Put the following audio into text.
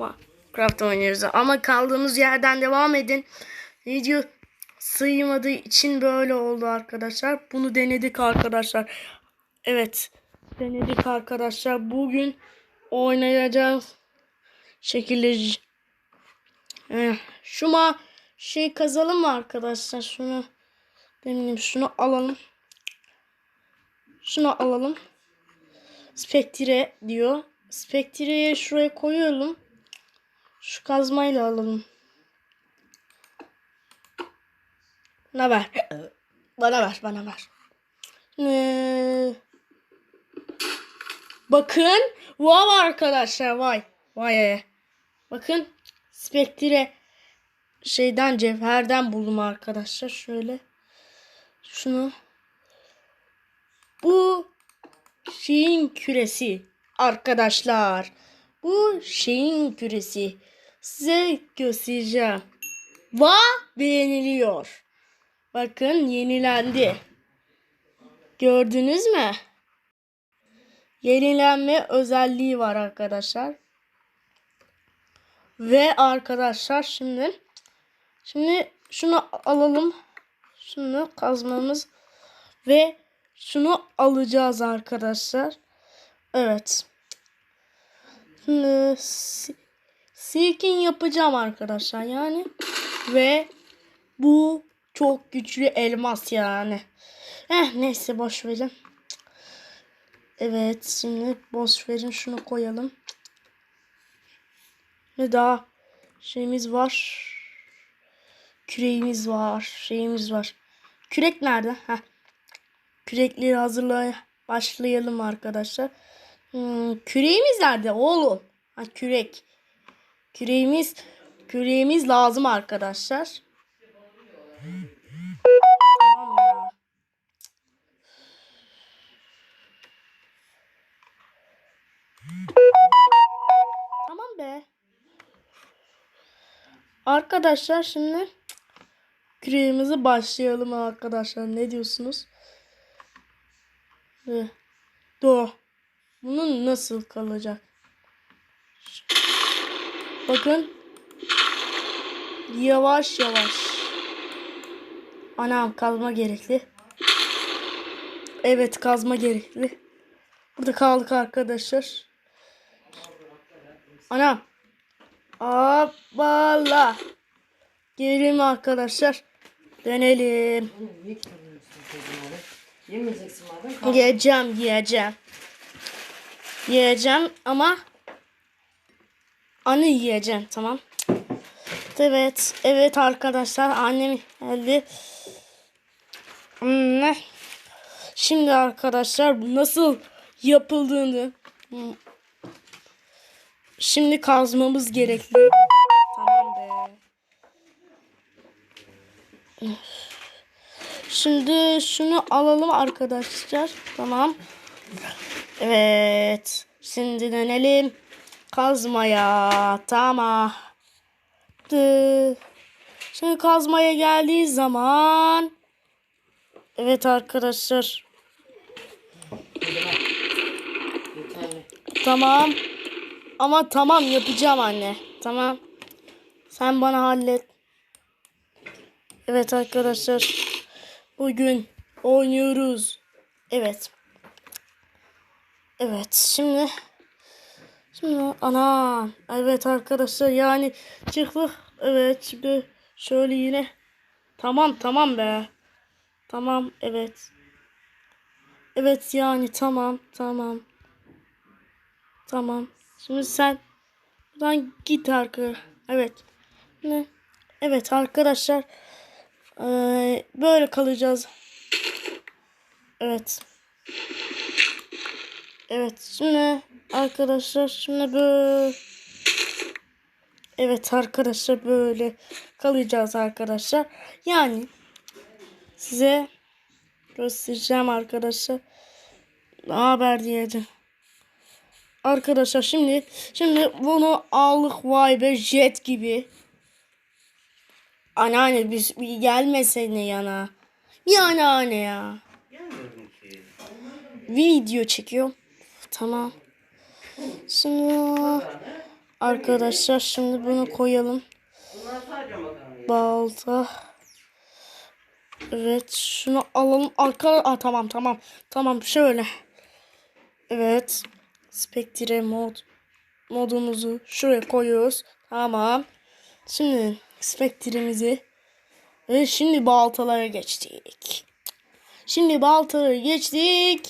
Minecraft oynuyoruz. Ama kaldığımız yerden devam edin. Video sığmadığı için böyle oldu arkadaşlar. Bunu denedik arkadaşlar. Evet. Denedik arkadaşlar. Bugün oynayacağız şekilde Eh, şu ma şey kazalım mı arkadaşlar? Şunu demin şunu alalım. Şunu alalım. Spektre diyor. Spektre'yi şuraya koyuyorum. Şu kazmayla alalım. Bana ver. Bana ver, bana ver. Ee, bakın. Wow arkadaşlar vay. Vay. Bakın. Spektre şeyden cevherden buldum arkadaşlar. Şöyle. Şunu. Bu şeyin küresi arkadaşlar. Bu şeyin küresi. Size göstereceğim. Va beğeniliyor. Bakın yenilendi. Gördünüz mü? Yenilenme özelliği var arkadaşlar. Ve arkadaşlar şimdi şimdi şunu alalım. Şunu kazmamız ve şunu alacağız arkadaşlar. Evet. Şimdi silkin yapacağım arkadaşlar yani. Ve bu çok güçlü elmas yani. Eh neyse boş verin. Evet şimdi boş verin şunu koyalım. Ve daha şeyimiz var. Küreğimiz var. Şeyimiz var. Kürek nerede? Heh. Kürekleri hazırlaya başlayalım arkadaşlar. Hmm, küreğimiz nerede oğlum? Ha kürek. Küreğimiz küreğimiz lazım arkadaşlar. Tamam ya. Tamam be. Arkadaşlar şimdi küreğimizi başlayalım arkadaşlar. Ne diyorsunuz? Do. Bunun nasıl kalacak? Bakın. Yavaş yavaş. Anam kazma gerekli. Evet kazma gerekli. Burada kaldık arkadaşlar. Anam. Abala. Gelelim arkadaşlar. Dönelim. Yemeyeceksin madem. Yiyeceğim, yiyeceğim. Yiyeceğim ama anı yiyeceğim tamam. Evet, evet arkadaşlar annem geldi. Hmm, Şimdi arkadaşlar nasıl yapıldığını şimdi kazmamız gerekli. Tamam be. Şimdi şunu alalım arkadaşlar. Tamam. Evet. Şimdi dönelim kazmaya. Tamam. Şimdi kazmaya geldiği zaman Evet arkadaşlar. Tamam. Ama tamam yapacağım anne. Tamam. Sen bana hallet. Evet arkadaşlar. Bugün oynuyoruz. Evet. Evet şimdi şimdi ana evet arkadaşlar yani çıktık. Evet şimdi şöyle yine tamam tamam be. Tamam evet. Evet yani tamam tamam. Tamam. Şimdi sen buradan git arka. Evet. Ne? Evet arkadaşlar. Ee, böyle kalacağız. Evet. Evet şimdi arkadaşlar şimdi böyle Evet arkadaşlar böyle kalacağız arkadaşlar. Yani size göstereceğim arkadaşlar. Ne haber diyeceğim. Arkadaşlar şimdi şimdi bunu aldık vay be jet gibi. Anneanne biz gelmesene yana. Bir anneanne ya. Video çekiyor. Tamam. Şimdi Arkadaşlar şimdi bunu koyalım. Balta. Evet şunu alalım. Arka Aa, tamam tamam. Tamam şöyle. Evet. Spectre mod modumuzu şuraya koyuyoruz. Tamam. Şimdi Spectre'imizi ve şimdi baltalara geçtik. Şimdi baltaları geçtik.